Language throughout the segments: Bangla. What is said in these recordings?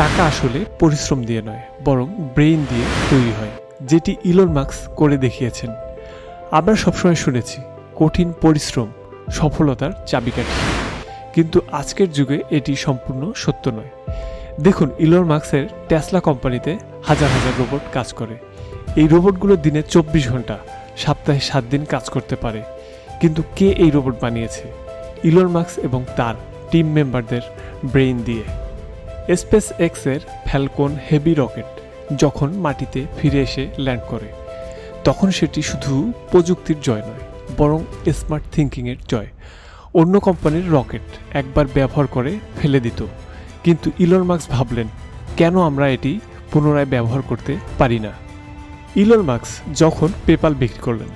টাকা আসলে পরিশ্রম দিয়ে নয়, বরং ব্রেইন দিয়ে তৈরি হয়, যেটি ইলন মার্কস করে দেখিয়েছেন। আমরা সবসময় শুনেছি, কঠিন পরিশ্রম সফলতার চাবিকাঠি। কিন্তু আজকের যুগে এটি সম্পূর্ণ সত্য নয়। দেখুন, ইলন মার্কসের টেসলা কোম্পানিতে হাজার হাজার রোবট কাজ করে। এই রোবটগুলো দিনে চব্বিশ ঘণ্টা, সপ্তাহে সাত দিন কাজ করতে পারে। কিন্তু কে এই রোবট বানিয়েছে? ইলন মার্কস এবং তার টিম মেম্বারদের ব্রেইন দিয়ে। স্পেস এক্সের ফ্যালকন হেভি রকেট যখন মাটিতে ফিরে এসে ল্যান্ড করে, তখন সেটি শুধু প্রযুক্তির জয় নয়, বরং স্মার্ট থিঙ্কিংয়ের জয়। অন্য কোম্পানির রকেট একবার ব্যবহার করে ফেলে দিত, কিন্তু ইলন মার্কস ভাবলেন, কেন আমরা এটি পুনরায় ব্যবহার করতে পারি না? ইলন মার্কস যখন পেপাল বিক্রি করলেন,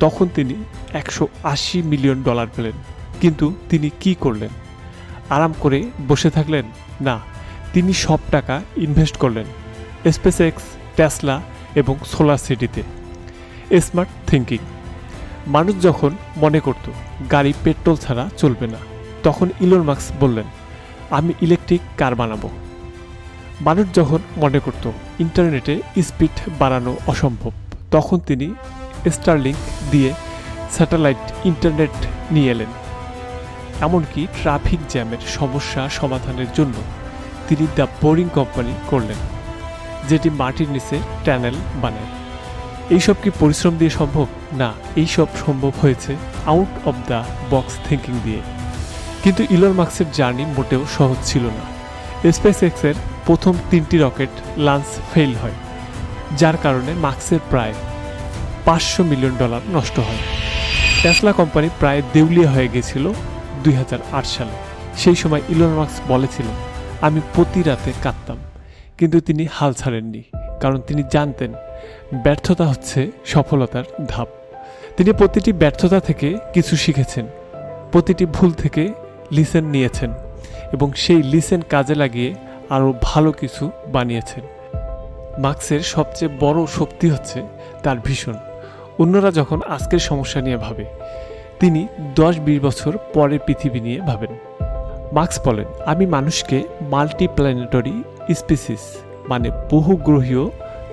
তখন তিনি একশো আশি মিলিয়ন ডলার পেলেন, কিন্তু তিনি কি করলেন? আরাম করে বসে থাকলেন? না তিনি সব টাকা ইনভেস্ট করলেন স্পেস এক্স টেসলা এবং সোলার সিটিতে। স্মার্ট থিঙ্কিং মানুষ যখন মনে করত, গাড়ি পেট্রোল ছাড়া চলবে না, তখন ইলন মার্কস বললেন, আমি ইলেকট্রিক কার বানাবো? মানুষ যখন মনে করত, ইন্টারনেটে স্পিড বাড়ানো অসম্ভব, তখন তিনি স্টারলিংক দিয়ে স্যাটেলাইট ইন্টারনেট নিয়ে এলেন। এমনকি ট্রাফিক জ্যামের সমস্যা সমাধানের জন্য তিনি দ্য বোরিং কোম্পানি করলেন, যেটি মাটির নিচে ট্যানেল বানায়। এইসব কি পরিশ্রম দিয়ে সম্ভব? না, এইসব সম্ভব হয়েছে out of the box thinking দিয়ে। কিন্তু ইলন মার্কসের জার্নি মোটেও সহজ ছিল না। স্পেস এক্সের প্রথম তিনটি রকেট লঞ্চ ফেল হয়, যার কারণে মার্কসের প্রায় পাঁচশো মিলিয়ন ডলার নষ্ট হয়। টেসলা কোম্পানি প্রায় দেউলিয়া হয়ে গেছিল দুই হাজার আট সালে। সেই সময় ইলন মার্কস বলেছিলেন আমি প্রতি রাতে কাঁদতাম। কিন্তু তিনি হাল ছাড়েননি, কারণ তিনি জানতেন ব্যর্থতা হচ্ছে সফলতার ধাপ। তিনি প্রতিটি ব্যর্থতা থেকে কিছু শিখেছেন, প্রতিটি ভুল থেকে লিসেন নিয়েছেন এবং সেই লিসেন কাজে লাগিয়ে আরও ভালো কিছু বানিয়েছেন। মার্কসের সবচেয়ে বড় শক্তি হচ্ছে তার ভীষণ। অন্যরা যখন আজকের সমস্যা নিয়ে ভাবে, তিনি দশ বিশ বছর পরের পৃথিবী নিয়ে ভাবেন। মার্কস বলেন, আমি মানুষকে মাল্টি প্ল্যানেটরি স্পিসিস মানে বহুগ্রহীয়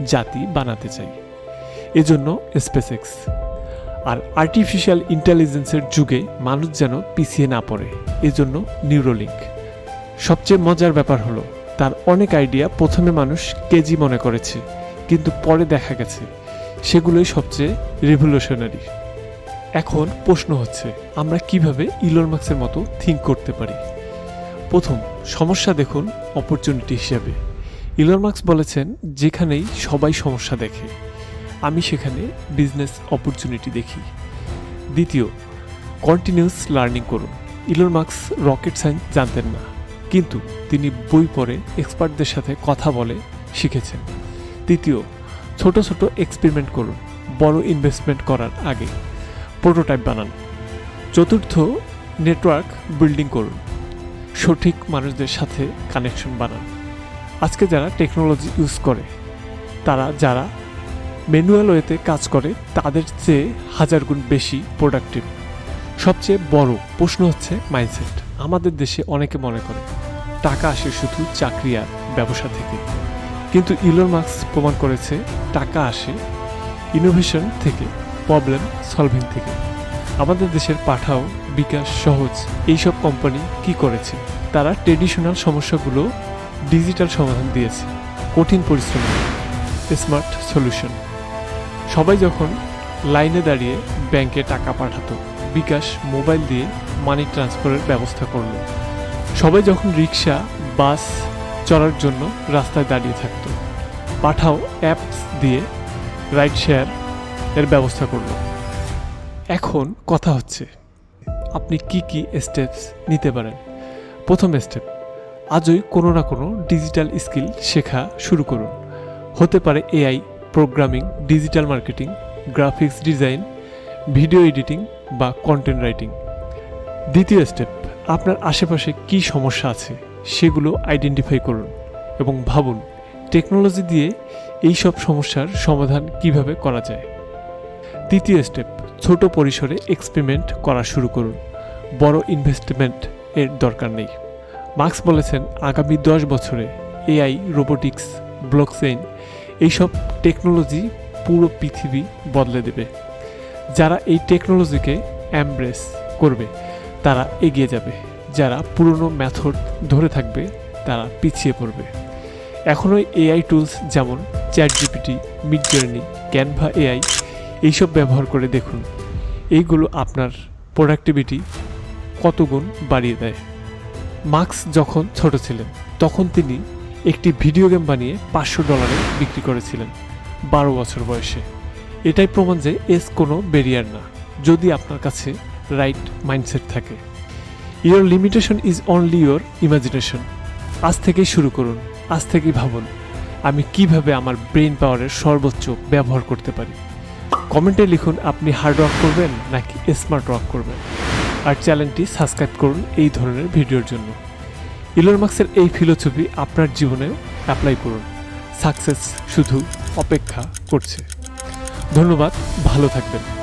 জাতি বানাতে চাই। এজন্য স্পেসেক্স আর আর্টিফিশিয়াল ইন্টেলিজেন্সের যুগে মানুষ যেন পিছিয়ে না পড়ে, এজন্য নিউরোলিঙ্ক। সবচেয়ে মজার ব্যাপার হলো, তার অনেক আইডিয়া প্রথমে মানুষ কেজি মনে করেছে, কিন্তু পরে দেখা গেছে, সেগুলোই সবচেয়ে রেভলিউশনারি। এখন প্রশ্ন হচ্ছে, আমরা কীভাবে ইলন মার্কসের মতো থিঙ্ক করতে পারি? প্রথম সমস্যা দেখুন অপরচুনিটি হিসাবে। ইলন মার্কস বলেছেন, যেখানেই সবাই সমস্যা দেখে, আমি সেখানে বিজনেস অপরচুনিটি দেখি। দ্বিতীয় কন্টিনিউস লার্নিং করুন। ইলন মার্কস রকেট সায়েন্স জানতেন না, কিন্তু তিনি বই পড়ে এক্সপার্টদের সাথে কথা বলে শিখেছেন। তৃতীয়, ছোট ছোট এক্সপেরিমেন্ট করুন, বড় ইনভেস্টমেন্ট করার আগে প্রোটোটাইপ বানান। চতুর্থ নেটওয়ার্ক বিল্ডিং করুন। সঠিক মানুষদের সাথে কানেকশন বানান। আজকে যারা টেকনোলজি ইউজ করে, তারা যারা ম্যানুয়াল ওয়েতে কাজ করে, তাদের চেয়ে হাজার গুণ বেশি প্রোডাক্টিভ সবচেয়ে বড় প্রশ্ন হচ্ছে মাইন্ডসেট আমাদের দেশে অনেকে মনে করে, টাকা আসে শুধু চাকরি আর ব্যবসা থেকে। কিন্তু ইলন মার্কস প্রমাণ করেছে, টাকা আসে ইনোভেশন থেকে প্রবলেম সলভিং থেকে। আমাদের দেশের পাঠাও বিকাশ সহজ। এইসব কোম্পানি কি করেছে? তারা ট্রেডিশনাল সমস্যাগুলো ডিজিটাল সমাধান দিয়েছে। কঠিন পরিশ্রম, স্মার্ট সলিউশন। সবাই যখন লাইনে দাঁড়িয়ে ব্যাংকে টাকা পাঠাতো, বিকাশ মোবাইল দিয়ে মানি ট্রান্সফারের ব্যবস্থা করল। সবাই যখন রিক্সা, বাস চড়ার জন্য রাস্তায় দাঁড়িয়ে থাকতো, পাঠাও অ্যাপস দিয়ে রাইড শেয়ার এর ব্যবস্থা করল। এখন কথা হচ্ছে আপনি কি কি স্টেপস নিতে পারেন? প্রথম স্টেপ আজই কোনো না কোনো ডিজিটাল স্কিল শেখা শুরু করুন। হতে পারে AI programming digital marketing graphics design video editing বা কন্টেন্ট রাইটিং দ্বিতীয় স্টেপ আপনার আশেপাশে কি সমস্যা আছে সেগুলো আইডেন্টিফাই করুন এবং ভাবুন টেকনোলজি দিয়ে এই সব সমস্যার সমাধান কীভাবে করা যায়? তৃতীয় স্টেপ ছোট পরিসরে এক্সপেরিমেন্ট করা শুরু করুন। বড় ইনভেস্টমেন্ট এর দরকার নেই। মার্কস বলেছেন, আগামী দশ বছরে এআই রোবোটিক্স ব্লকচেইন এইসব টেকনোলজি পুরো পৃথিবী বদলে দেবে। যারা এই টেকনোলজিকে অ্যামব্রেস করবে, তারা এগিয়ে যাবে। যারা পুরনো মেথড ধরে থাকবে, তারা পিছিয়ে পড়বে। এখনও এআই টুলস যেমন chat GPT Midjourney Canva AI এইসব ব্যবহার করে দেখুন। এইগুলো আপনার প্রোডাক্টিভিটি কত গুণ বাড়িয়ে দেয়। মার্কস যখন ছোট ছিলেন, তখন তিনি একটি ভিডিও গেম বানিয়ে পাঁচশো ডলারে বিক্রি করেছিলেন, বারো বছর বয়সে। এটাই প্রমাণ যে এস কোনো ব্যারিয়ার না, যদি আপনার কাছে রাইট মাইন্ডসেট থাকে। Your limitation is only your imagination আজ থেকেই শুরু করুন, আজ থেকেই ভাবুন, আমি কীভাবে আমার ব্রেন পাওয়ারের সর্বোচ্চ ব্যবহার করতে পারি। কমেন্টে লিখুন, আপনি হার্ড ওয়ার্ক করবেন নাকি স্মার্ট ওয়ার্ক করবেন? আর চ্যানেলটি সাবস্ক্রাইব করুন এই ধরনের ভিডিওর জন্য। ইলন মার্কসের এই ফিলোসফি আপনার জীবনে অ্যাপ্লাই করুন। সাকসেস শুধু অপেক্ষা করছে। ধন্যবাদ, ভালো থাকবেন।